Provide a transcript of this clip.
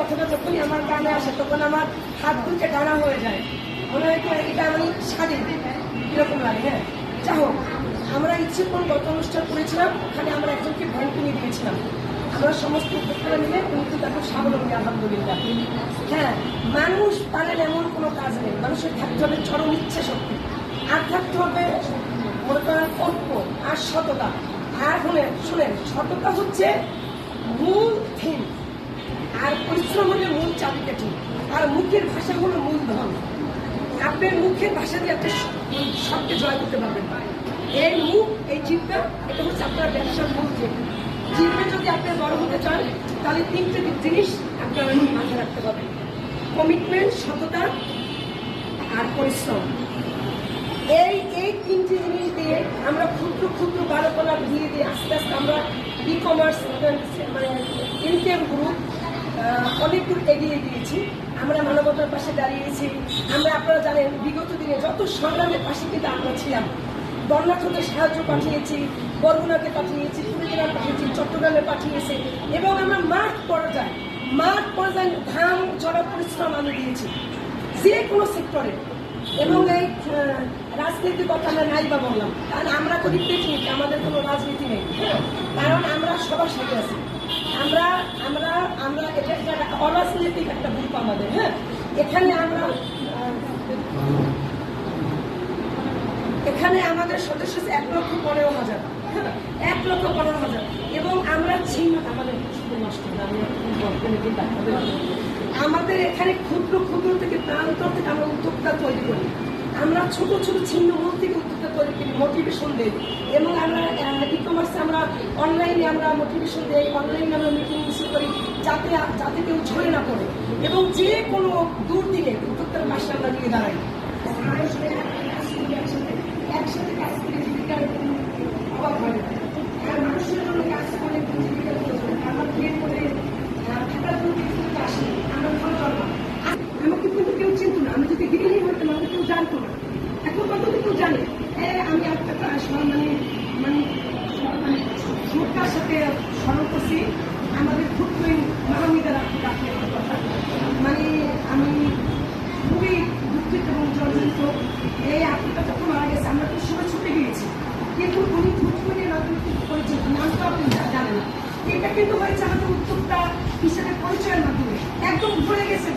কথাটা যখনই আমার কানে আসে, তখন আমার হাত দুটো টানা হয়ে যায়। মনে হয় এটা আমি স্বাধীন এরকম লাগে হ্যাঁ। যা হোক, আমরা ইচ্ছে কোন গত অনুষ্ঠান করেছিলাম, ওখানে আমরা একজনকে ভ্যান কিনে দিয়েছিলাম। আমরা সমস্ত উপভোক্তারা মিলে কিন্তু এখন স্বাবলম্বী আলহামদুলিল্লাহ হ্যাঁ মানুষ পারেন এমন কোনো কাজ নেই। মানুষের থাকতে হবে চরম ইচ্ছে শক্তি। আর থাকতে হবে মনে করেন অল্প আর সততা। আর শুনেন শুনেন, সততা হচ্ছে মূল থিম। আর পরিশ্রম হলে মূল চাবিকাঠি আর মুখের ভাষা হলো মূল ধন। আপনার মুখের ভাষা দিয়ে আপনি সবকে জয় করতে পারবেন। এই মুখ, এই চিন্তা এটা হচ্ছে আপনার ব্যবসার মূল থিম জিভে যদি আপনি বড় হতে চান, তাহলে তিনটে জিনিস আপনার মাথায় রাখতে পারবেন কমিটমেন্ট সততা আর পরিশ্রম। এই এই তিনটি জিনিস দিয়ে আমরা ক্ষুদ্র ক্ষুদ্র বালকলা দিয়ে দিয়ে আস্তে আস্তে আমরা ই কমার্স মানে ইনকেম গ্রুপ অনেক দূর এগিয়ে দিয়েছি আমরা মানবতার পাশে দাঁড়িয়েছি। আমরা আপনারা জানেন, বিগত দিনে যত সংগ্রামের পাশে কিন্তু আমরা ছিলাম বর্ণাঢ্যদের সাহায্য পাঠিয়েছি, বরগুনাকে পাঠিয়েছি কুড়িগ্রাম পাঠিয়েছি, চট্টগ্রামে পাঠিয়েছি, এবং আমরা মাঠ পর্যায়ে মাঠ পর্যায়ে ধান জড়া পরিশ্রম আমি দিয়েছি। যে কোনো সেক্টরে, এবং এই রাজনীতির কথা আমরা নাই বা বললাম। কারণ আমরা করি পিকনিক আমাদের কোনো রাজনীতি নেই? কারণ আমরা সবার সাথে আছি। আমরা আমরা হ্যাঁ? এখানে আমাদের সদস্য এক লক্ষ পনেরো হাজার হ্যাঁ, এক লক্ষ পনেরো হাজার। এবং আমরা ছিন্ন আমাদের নষ্ট। আমাদের এখানে ক্ষুদ্র ক্ষুদ্র থেকে প্রান্ত থেকে আমরা উদ্যোক্তা তৈরি করি। আমরা ছোট ছোট ছিন্ন মূল থেকে মোটিভেশন দেই। এবং আমরা ই কমার্সে আমরা অনলাইনে আমরা মোটিভেশন দেই অনলাইনে আমরা মিটিং মিছিল করি, যাতে যাতে কেউ ঝরে না পড়ে। এবং যে কোনো দূর দিকে উদ্যোক্তার পাশে আমরা নিয়ে দাঁড়াই একসাথে একসাথে কাজ করে জীবিকার অভাব হয় না। আর মানুষের জন্য কাজ করে জীবিকার প্রয়োজন। আমার বিয়ে করে আহ, থাকার জন্য কিছু লোক আসে। আমরা ভালো পারব না। আ- আমাকে কিন্তু কেউ চিনত না আমি যদি গৃহিণী হতাম আমাকে কেউ জানতো না এখন কত কেউ জানে এ, আমি একটা প্রায় সব মানে মানে মানে সরকার সাথে স্মরণ করছি, আমাদের খুবই মানবিকা রাখতে কথা। মানে আমি খুবই দুঃখিত এবং জর্জরিত। এই আপুটা যখন মারা গেছে, আমরা তো সবাই ছুটে গিয়েছি। কিন্তু উনি খুব করে রাজনীতি করেছেন নামটা আপনি জানেন না। এটা কিন্তু হয়েছে আমাদের উদ্যোক্তা হিসেবে পরিচয়ের মাধ্যমে। একদম ভরে গেছে